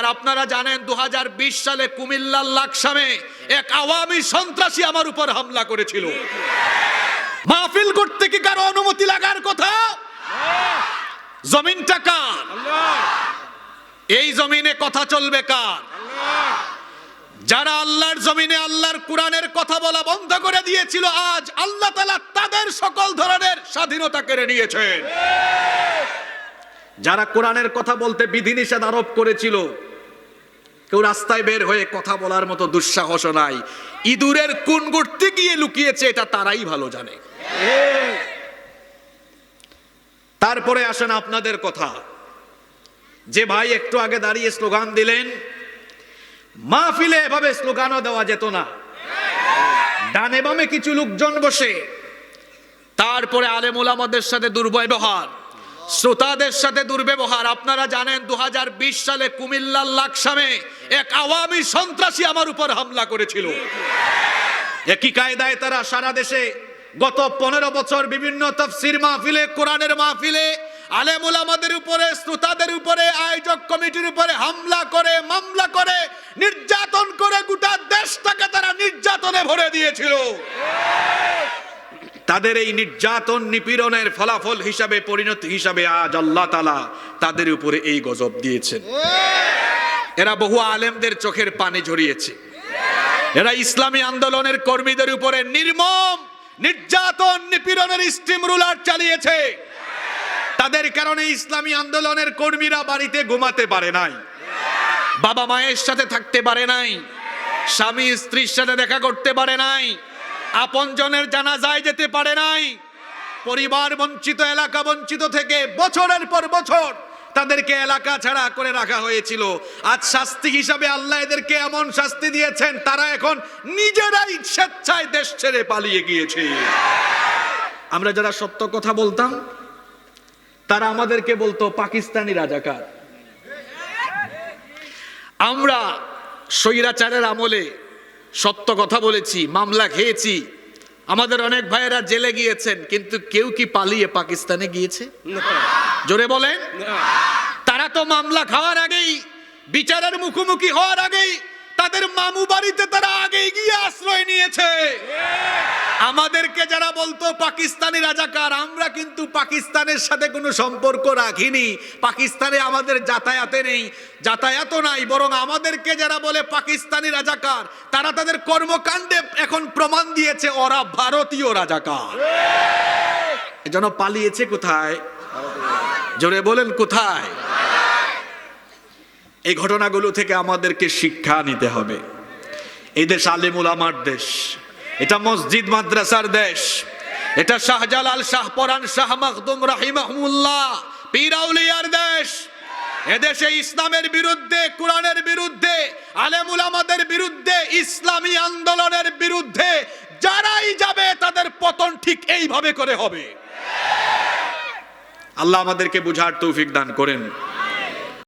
আর আপনারা জানেন দু হাজার বিশ সালে কুমিল্লার লাকসামে এক আওয়ামী সন্ত্রাসী আমার উপর হামলা করেছিল। মাহফিল করতে কি কারও অনুমতি লাগার কথা? জমিনটা কার? এই জমিনে কথা চলবে কার? যারা আল্লাহর জমিনে আল্লাহর কোরআনের কথা বলা বন্ধ করে দিয়েছিল, আজ আল্লাহ তালা তাদের সকল ধরনের স্বাধীনতা কেড়ে নিয়েছেন। যারা কোরআনের কথা বলতে বিধিনিষেধ আরোপ করেছিল কেউ রাস্তায় বের হয়ে কথা বলার মতো দুঃসাহস নাই। ইঁদুরের কোন গড়তে গিয়ে লুকিয়েছে, এটা তারাই ভালো জানে। তারপরে আসেন আপনাদের কথা। যে ভাই একটু আগে দাঁড়িয়ে স্লোগান দিলেন, মাহফিলে এভাবে স্লোগানও দেওয়া যেত না। ডানে বামে কিছু লোকজন বসে। তারপরে আলেমুল আমাদের সাথে দুর্ব্যবহার। শ্রোতাদের সাথে দুর্ব্যবহার। আপনারা জানেন দুহাজার বিশ সালে কুমিল্লার লাকসামে এক আওয়ামী সন্ত্রাসী আমার উপর হামলা করেছিল। একই কায়দায় তারা সারা দেশে গত পনেরো বছর বিভিন্ন তফসির মাহফিলে, কোরআনের মাহফিলে আলেমুল আমাদের উপরে, শ্রোতাদের উপরে, আয়োজক কমিটির উপরে হামলা করে, মামলা করে, নির্যাতন করে গোটা দেশটাকে তারা নির্যাতনে ভরে দিয়েছিল। তাদের এই নির্যাতন নিপীড়নের ফলাফল হিসাবে, পরিণতি হিসাবে আজ আল্লাহ তালা তাদের উপরে এই গজব দিয়েছেন। এরা বহু আলেমদের চোখের পানি ঝরিয়েছে। এরা ইসলামী আন্দোলনের কর্মীদের উপরে নির্মম, নির্যাতন, নিপীড়নের স্টিম রুলার চালিয়েছে। তাদের কারণে ইসলামী আন্দোলনের কর্মীরা বাড়িতে ঘুমাতে পারে নাই। বাবা মায়ের সাথে থাকতে পারে নাই। স্বামী, স্ত্রীর সাথে দেখা করতে পারে নাই। আপনজনের জানাজায় যেতে পারে নাই। পরিবার বঞ্চিত, এলাকা বঞ্চিত থেকে বছরের পর বছর তাদেরকে এলাকা ছাড়া করে রাখা হয়েছিল। আজ শাস্তি হিসাবে আল্লাহ এদেরকে এমন শাস্তি দিয়েছেন, তারা এখন নিজেরাই স্বেচ্ছায় দেশ ছেড়ে পালিয়ে গিয়েছে। আমরা যারা সত্য কথা বলতাম, তারা আমাদেরকে বলতো, পাকিস্তানি রাজাকার। আমরা স্বৈরাচারের আমলে সত্য কথা বলেছি মামলা খেয়েছি। আমাদের অনেক ভাইয়েরা জেলে গিয়েছেন কিন্তু কেউ কি পালিয়ে পাকিস্তানে গিয়েছে? জোরে বলেন। তারা তো মামলা খাওয়ার আগেই বিচারের মুখোমুখি হওয়ার আগেই তাদের মামু বাড়িতে তারা আগেই গিয়ে আশ্রয় নিয়েছে। আমাদেরকে যারা বলতো পাকিস্তানি রাজাকার, আমরা কিন্তু পাকিস্তানের সাথে কোনো সম্পর্ক রাখিনি। পাকিস্তানে আমাদের যাতায়াতে নেই, যাতায়াতও নাই, বরং আমাদেরকে যারা বলে পাকিস্তানি রাজাকার, তারা তাদের কর্মকাণ্ডে এখন প্রমাণ দিয়েছে ওরা ভারতীয় রাজাকার। এজন্য পালিয়েছে কোথায়? জোরে বলেন কোথায়? এই ঘটনাগুলো থেকে আমাদেরকে শিক্ষা নিতে হবে। এই দেশ আলিমুল আমার দেশ। এটা মসজিদ, মাদ্রাসার দেশ। এটা শাহজালাল, শাহ পরান, শাহ মখদুম রাহিমাহমুল্লাহ পীরাউলিয়ার দেশ। এদেশে ইসলামের বিরুদ্ধে, কোরআনের বিরুদ্ধে, আলেমুল আমাদের বিরুদ্ধে, ইসলামী আন্দোলনের বিরুদ্ধে, যারাই যাবে তাদের পতন ঠিক এইভাবে করে হবে। আল্লাহ আমাদেরকে বুঝার তৌফিক দান করেন।